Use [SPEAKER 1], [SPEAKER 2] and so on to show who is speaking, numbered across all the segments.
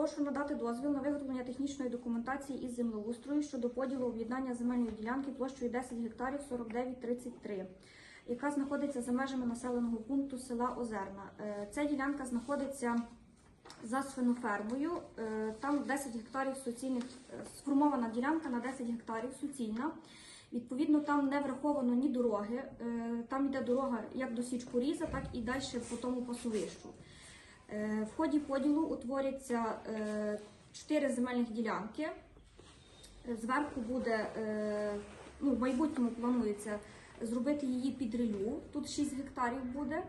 [SPEAKER 1] прошу надати дозвіл на виготовлення технічної документації із землеустрою щодо поділу об'єднання земельної ділянки площею 10 гектарів 4933, яка знаходиться за межами населеного пункту села Озерна. Е, Ця ділянка знаходиться за свинофермою. Е, Там 10 гектарів суцільних, е, сформована ділянка на 10 гектарів суцільна. Відповідно, там не враховано ні дороги. Там йде дорога як до Січкоріза, так і далі по тому пасовищу. Е, В ході поділу утворяться е, чотири земельних ділянки. Е, Зверху буде, е, ну, в майбутньому планується зробити її під релю. Тут 6 гектарів буде.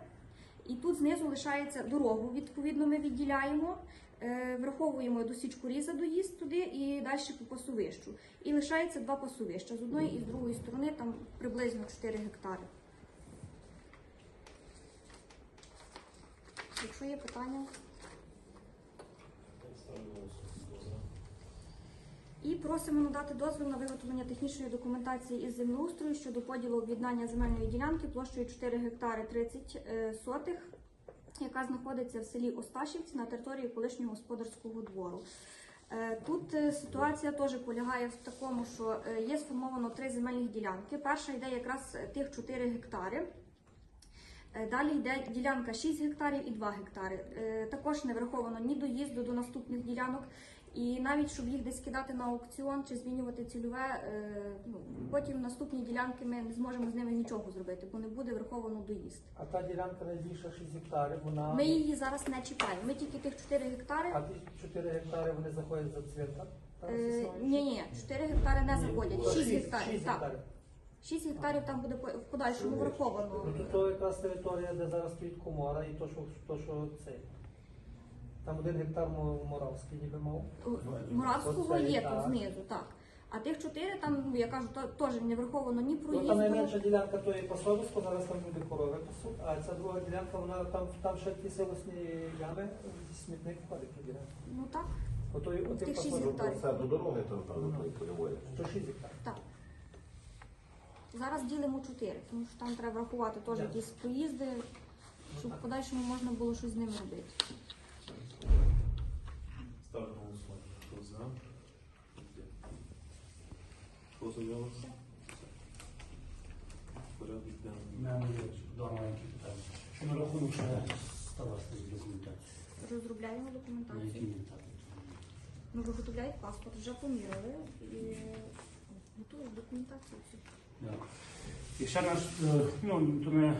[SPEAKER 1] І тут знизу лишається дорогу, відповідно, ми відділяємо, е, враховуємо до Січкоріза доїзд туди і далі по пасовищу. І лишається два пасовища. З одної і з другої сторони там приблизно 4 гектари. Якщо є питання. І просимо надати дозвіл на виготовлення технічної документації із землеустрою щодо поділу об'єднання земельної ділянки площею 4 гектари 30 е, сотих, яка знаходиться в селі Осташівці на території колишнього господарського двору. Е, Тут е, ситуація теж полягає в такому, що є сформовано три земельних ділянки. Перша йде якраз тих 4 гектари. Е, Далі йде ділянка 6 гектарів і 2 гектари. Е, Також не враховано ні доїзду до наступних ділянок, і навіть щоб їх десь кидати на аукціон чи змінювати цільове, е, ну, потім наступні ділянки ми не зможемо з ними нічого зробити, бо не буде враховано доїзд.
[SPEAKER 2] А та ділянка найбільша 6 гектарів, вона.
[SPEAKER 1] Ми її зараз не чіпаємо. Ми тільки тих 4 гектари.
[SPEAKER 2] А ті 4 гектари вони заходять за цвинтар?
[SPEAKER 1] Ні, ні, 4 гектари не заходять. 6
[SPEAKER 2] Шість-
[SPEAKER 1] гектарів. Так.
[SPEAKER 2] Гектарів.
[SPEAKER 1] 6 гектарів там буде в подальшому враховано.
[SPEAKER 2] Ну, то якраз територія, де зараз стоїть комора, і то, що, то, що цей. Там один гектар Моравський ніби мав.
[SPEAKER 1] Муравського
[SPEAKER 2] Оце,
[SPEAKER 1] є
[SPEAKER 2] так.
[SPEAKER 1] тут знизу, так. А тих 4 там, ну, я кажу, то- теж не враховано ні
[SPEAKER 2] Ну,
[SPEAKER 1] проїзду.
[SPEAKER 2] там найменша ділянка то є посольство, зараз там люди корови пасуть, а ця друга ділянка, вона там, там ще ті силосні ями, смітник входить туди.
[SPEAKER 1] Ну так,
[SPEAKER 2] Ото, ото
[SPEAKER 1] Тих шість гектарів.
[SPEAKER 3] Це до дороги, то напевно той полівої.
[SPEAKER 2] То 6 гектарів.
[SPEAKER 1] так. Зараз ділимо 4, тому що там треба врахувати теж якісь проїзди, щоб в подальшому можна було щось з ними робити.
[SPEAKER 4] Ставлю на голосування. Хто за? Хто за нього? Порядок денний.
[SPEAKER 5] мене є два маленькі питання. Що на рахунок ще стала стоїть документація?
[SPEAKER 1] Розробляємо
[SPEAKER 5] На якій
[SPEAKER 1] документацію.
[SPEAKER 5] етапі?
[SPEAKER 1] Ну, виготовляють паспорт, вже поміряли і готують документацію. всю.
[SPEAKER 5] І ще наш, е, ну, то не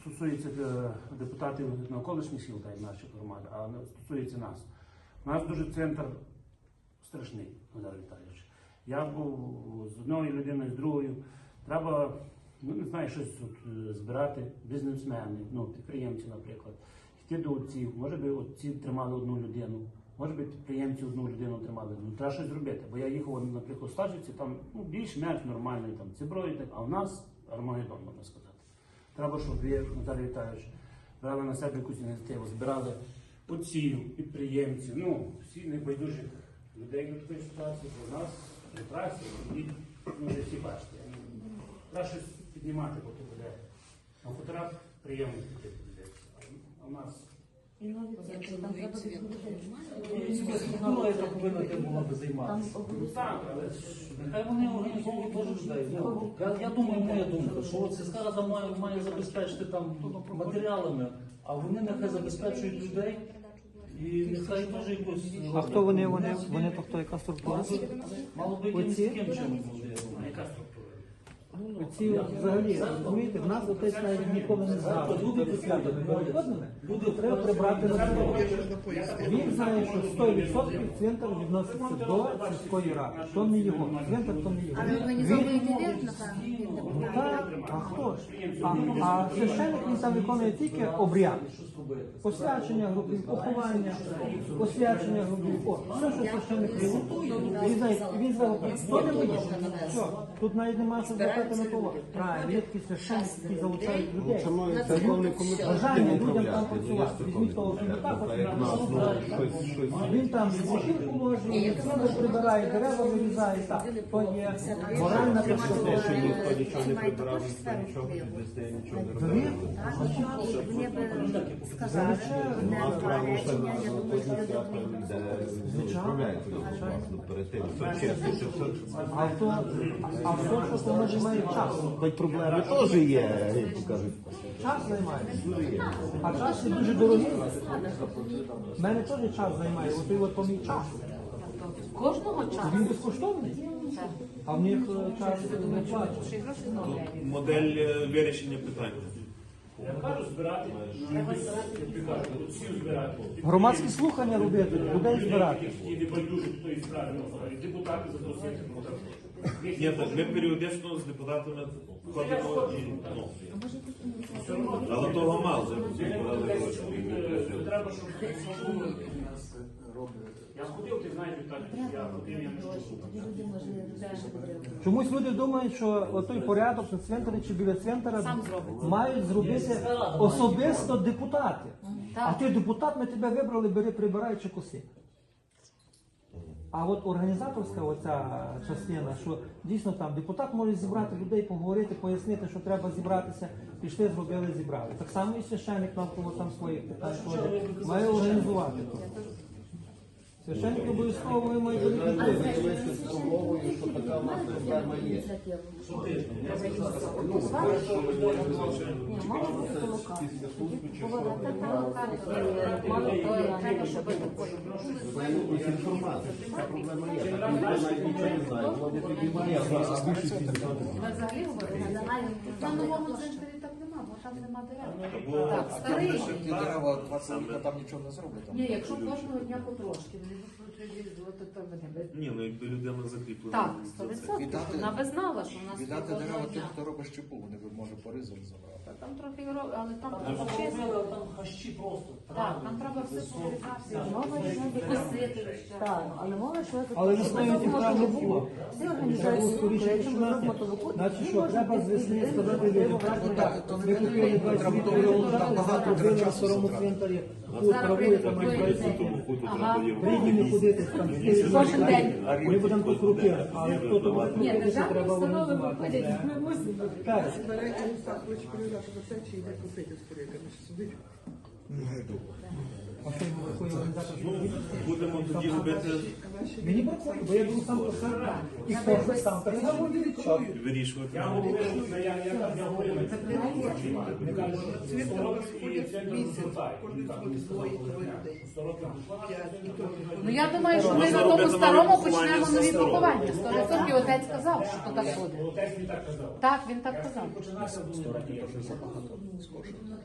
[SPEAKER 5] стосується е, депутатів навколишніх сіл, та й нашої громади, а стосується нас. У нас дуже центр страшний, Назар Віталійович. Я був з одною людиною, з другою. Треба, ну не знаю, щось тут е, збирати, бізнесмени, ну, підприємці, наприклад, йти до отців. Може би отці тримали одну людину, може би підприємці одну людину тримали. Ну, треба щось зробити. Бо я їхав, наприклад, в там ну, більш-менш нормальний там циброї, а в нас Армагеддон, можна сказати. Треба, щоб ви, Наталій Віталійович, брали на себе якусь ініціативу, збирали отців, підприємців, ну, всі небайдужих людей до такої ситуації, бо в нас прекрасні, і ну, вже всі бачите. Треба щось піднімати, бо то буде. На хуторах приємно піти подивитися. А в нас
[SPEAKER 2] Ну, це повинно ти була би займатися.
[SPEAKER 5] ну, так, але ж
[SPEAKER 6] Нехай вони організовують теж людей. Ну, Я, я думаю, моя думка, що сільська рада має, має забезпечити там матеріалами, а вони нехай забезпечують людей і нехай теж якось.
[SPEAKER 2] А хто вони? Вони, вони то хто яка структура?
[SPEAKER 6] Мало би, мало би якимось
[SPEAKER 2] Оці?
[SPEAKER 6] таким чином буде, я думаю.
[SPEAKER 5] яка структура?
[SPEAKER 2] Ці взагалі, розумієте, в нас отець навіть ніколи не знав.
[SPEAKER 6] Люди приходять,
[SPEAKER 2] Виходили?
[SPEAKER 6] Люди
[SPEAKER 2] Треба прибрати на дорогу. Він знає, що 100% центр відноситься до сільської ради. То не його. Центр то не його.
[SPEAKER 1] А ви івент, напевно,
[SPEAKER 2] Ну, так, а хто ж? А, а священник він там виконує тільки обряд. Посвячення грубів, поховання, посвячення грубів. О, все, що священник. Він знає, він зробить. То не. Що? Тут навіть немає що звертати
[SPEAKER 7] на того. Правильно, священники, залучають
[SPEAKER 3] Ну,
[SPEAKER 7] людей.
[SPEAKER 3] має
[SPEAKER 7] Бажання людям там
[SPEAKER 3] не
[SPEAKER 7] працювати. Візьміть того
[SPEAKER 3] щось, щось.
[SPEAKER 7] Він там положив, саме прибирає, дерева вирізає, так. То є моральна
[SPEAKER 3] Те, що ніхто нічого не прибирав, ніхто нічого підвести, нічого не робив.
[SPEAKER 8] Мені би сказали, не
[SPEAKER 3] а все.
[SPEAKER 7] А то, а все, що воно займає час.
[SPEAKER 3] Хоч проблеми теж є, як кажуть.
[SPEAKER 7] Час займає. А час є дуже дорогий. У мене теж час займає, от і от по мій час.
[SPEAKER 8] Кожного часу.
[SPEAKER 7] Він безкоштовний. А в них е, час не
[SPEAKER 8] знову.
[SPEAKER 4] Модель е, вирішення питання.
[SPEAKER 5] Я кажу, збирати, я кажу, тут всі збирати.
[SPEAKER 7] Громадські слухання робити, людей збирати.
[SPEAKER 5] І не справи, ну, депутати запросити. ну, так.
[SPEAKER 4] Ні, так ми періодично з депутатами ходимо і ну. Але того мало.
[SPEAKER 5] Треба, щоб. Я ходив, ти знаєш, Віталій, я ходив, я не чув.
[SPEAKER 7] Чомусь люди думають, що отой порядок на цвинтарі чи біля цвинтара мають зробити особисто депутати. А ти депутат, ми тебе вибрали, бери, прибирай чи коси. А от організаторська оця частина, що дійсно там депутат може зібрати людей, поговорити, пояснити, що треба зібратися, пішли, зробили, зібрали. Так само і священник навколо там своїх питань має організувати. Священник обов'язково маєте робити.
[SPEAKER 3] Виявилося з умовою, що така в нас проблема є. Має
[SPEAKER 8] взагалі на На там нема дерев. Так, старий.
[SPEAKER 9] Ті дерева 20 літа, там нічого не зробить.
[SPEAKER 8] Ні, якщо кожного дня потрошки, вони то мене.
[SPEAKER 4] ні, ну якби людина закріплена.
[SPEAKER 8] Так,
[SPEAKER 4] за це.
[SPEAKER 8] 100%.
[SPEAKER 9] Віддати-
[SPEAKER 8] Вона би знала, що в нас
[SPEAKER 9] Віддати дерева тим,
[SPEAKER 8] дня.
[SPEAKER 9] хто робить щепу, вони б може поризом забрати.
[SPEAKER 8] Там трохи, ро- але там
[SPEAKER 6] Там
[SPEAKER 8] треба чисто.
[SPEAKER 6] там хащі просто.
[SPEAKER 8] Так, там треба все повертати. Мова йде косити.
[SPEAKER 10] Так, але мова йшла за
[SPEAKER 7] Але
[SPEAKER 10] те, що
[SPEAKER 7] весною
[SPEAKER 10] ми
[SPEAKER 7] не було.
[SPEAKER 10] Всі
[SPEAKER 7] Треба було скоріше
[SPEAKER 10] якщо ми
[SPEAKER 7] починати.
[SPEAKER 10] робимо толоку,
[SPEAKER 7] Значить, що треба з весни сказати людям, так, ну так, ми купили 20 літрів, там багато били на старому цвинтарі, тут травує, там
[SPEAKER 8] Ага.
[SPEAKER 7] прийдемо ходити, там 4
[SPEAKER 8] Кожен день.
[SPEAKER 7] Ми будемо тут крутити, але хто то буде
[SPEAKER 8] Ні, державні установи виходять, ми мусимо.
[SPEAKER 7] Так. А що йому такої організації?
[SPEAKER 4] Будемо тоді робити,
[SPEAKER 7] Мені бракує, бо я був сам по себе. І кожен сам так само.
[SPEAKER 4] вирішувати.
[SPEAKER 5] Я я, я, я, я кажу, що 100 років і це не звертає.
[SPEAKER 8] Ну я думаю, що ми на тому старому почнемо нові поховання. Сто відсотків отець сказав, що так буде.
[SPEAKER 5] Отець мені так казав.
[SPEAKER 8] Так, він так казав.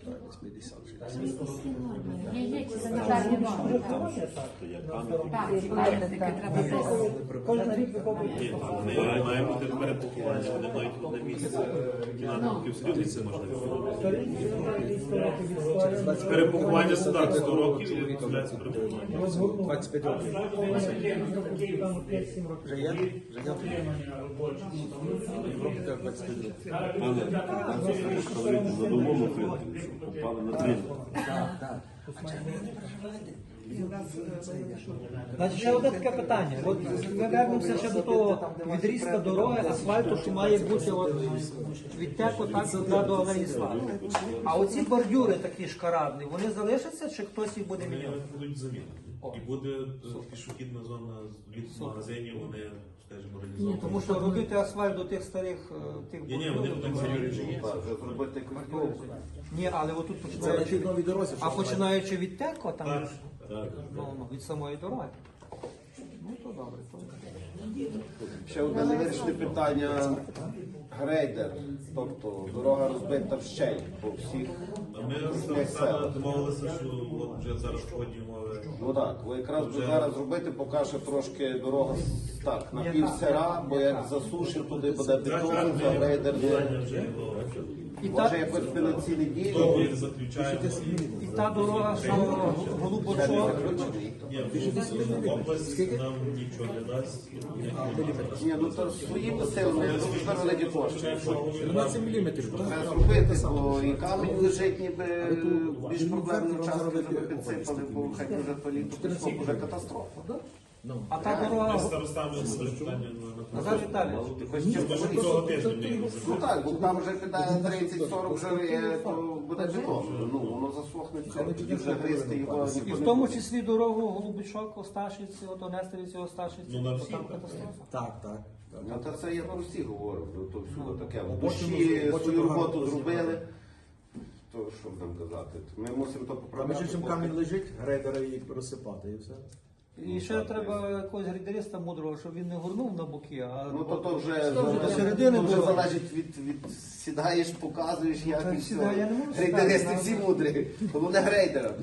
[SPEAKER 8] Так.
[SPEAKER 7] Кожен рік виховують.
[SPEAKER 4] Вони мають бути перед похованням, вони мають одне місце. На
[SPEAKER 7] старий, старий, історія.
[SPEAKER 4] Перепоховання сюди 100 років і відправляється перепоховання.
[SPEAKER 7] Розгорнув.
[SPEAKER 9] 25 років.
[SPEAKER 7] Там 5-7 років.
[SPEAKER 9] Вже є? Вже є? Європі теж 25 років.
[SPEAKER 3] Але там зараз говорити за новому принципі, що попали на дріб.
[SPEAKER 7] Значить, ще одне таке питання. От ми вернемося ще до того відрізка дороги, асфальту, що має бути от від теку так туди до алеї слави. А оці бордюри такі шкарадні, вони залишаться чи хтось їх буде міняти?
[SPEAKER 4] Вони будуть замінені. І буде пішохідна зона від магазинів, вони, скажімо,
[SPEAKER 7] Ні,
[SPEAKER 4] організовані.
[SPEAKER 7] тому що робити асфальт до тих старих е, тих
[SPEAKER 4] Ні, ні, вони будуть
[SPEAKER 3] зробити.
[SPEAKER 7] Ні, але отут починаючи,
[SPEAKER 9] тій новій дорозі.
[SPEAKER 7] а починаючи від теку, там ну, від самої дороги. Ну то добре, то
[SPEAKER 3] Ще одне невирішене питання. Грейдер, тобто дорога розбита вщень по всіх
[SPEAKER 4] ми домовилися, що от вже зараз сьогодні мови.
[SPEAKER 3] Ну так, бо якраз би зараз зробити, поки що трошки дорога так, на пів села, бо як засушить туди буде бетон, за грейдер.
[SPEAKER 7] І
[SPEAKER 3] Може
[SPEAKER 7] та,
[SPEAKER 3] якось
[SPEAKER 4] заключаємо.
[SPEAKER 7] і та дорога, що Голубочок,
[SPEAKER 4] Ні, ну, область нам нічого не дасть.
[SPEAKER 3] Ні, ну то своїми силами дуже великі кошти.
[SPEAKER 9] 13 міліметрів.
[SPEAKER 3] Треба зробити, бо і камінь лежить ніби більш проблемний щоб підсипали, бо хай вже то літо пішло, вже катастрофа.
[SPEAKER 7] а та
[SPEAKER 4] Ми з старостами питання на
[SPEAKER 7] Назар Віталійович,
[SPEAKER 3] Ти хочеш чим
[SPEAKER 4] Може, цього тижня ми його
[SPEAKER 3] Ну так, бо там вже піде 30-40 жари, то буде бетон. Ну, воно засохне все, тоді вже гристи його
[SPEAKER 7] і в тому
[SPEAKER 3] буде.
[SPEAKER 7] числі дорогу Голубичок, Осташівці, от Онестерівці, Осташівці,
[SPEAKER 4] Ну, на
[SPEAKER 7] то
[SPEAKER 4] всі,
[SPEAKER 7] там
[SPEAKER 4] так.
[SPEAKER 7] катастрофа.
[SPEAKER 9] Так, так.
[SPEAKER 3] Ну, та це я про всіх говорю, то, то всюди таке. В
[SPEAKER 9] Потім-
[SPEAKER 3] свою роботу зробили. То що нам казати? Ми мусимо то
[SPEAKER 9] А між
[SPEAKER 3] поправляти.
[SPEAKER 9] іншим камінь лежить, грейдера її розсипати і все.
[SPEAKER 7] І ще треба якогось грейдериста мудрого, щоб він не горнув на боки, а
[SPEAKER 3] Ну то, то вже,
[SPEAKER 7] вже
[SPEAKER 3] залежить-
[SPEAKER 7] до середини
[SPEAKER 3] то вже
[SPEAKER 7] було?
[SPEAKER 3] залежить від, від сідаєш, показуєш, як
[SPEAKER 7] Так,
[SPEAKER 3] і
[SPEAKER 7] сідаю,
[SPEAKER 3] все.
[SPEAKER 7] я не можу
[SPEAKER 3] Грейдеристи всі мудрі, головне грейдера.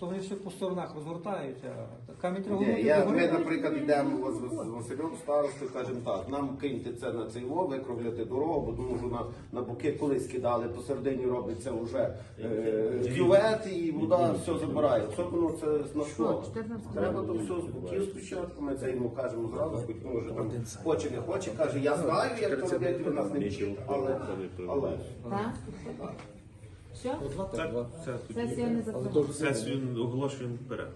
[SPEAKER 7] То вони все по сторонах розгортають, а камінь треба
[SPEAKER 3] Ні, я, ми, наприклад, йдемо з, з, Василем старостою, кажемо так, нам киньте це на цей лоб, викровляти дорогу, бо тому що на, на боки колись кидали, посередині робиться вже е, кювет і вода все забирає. Особливо це на школах. Треба то все з боків спочатку, ми це йому кажемо зразу, хоч він вже там хоче, не хоче, каже, я знаю, як то робити, ви нас не вчите, але, але.
[SPEAKER 10] Так? Все?
[SPEAKER 4] Це, це тоді.
[SPEAKER 10] це, це, це,
[SPEAKER 4] це, це, вперед.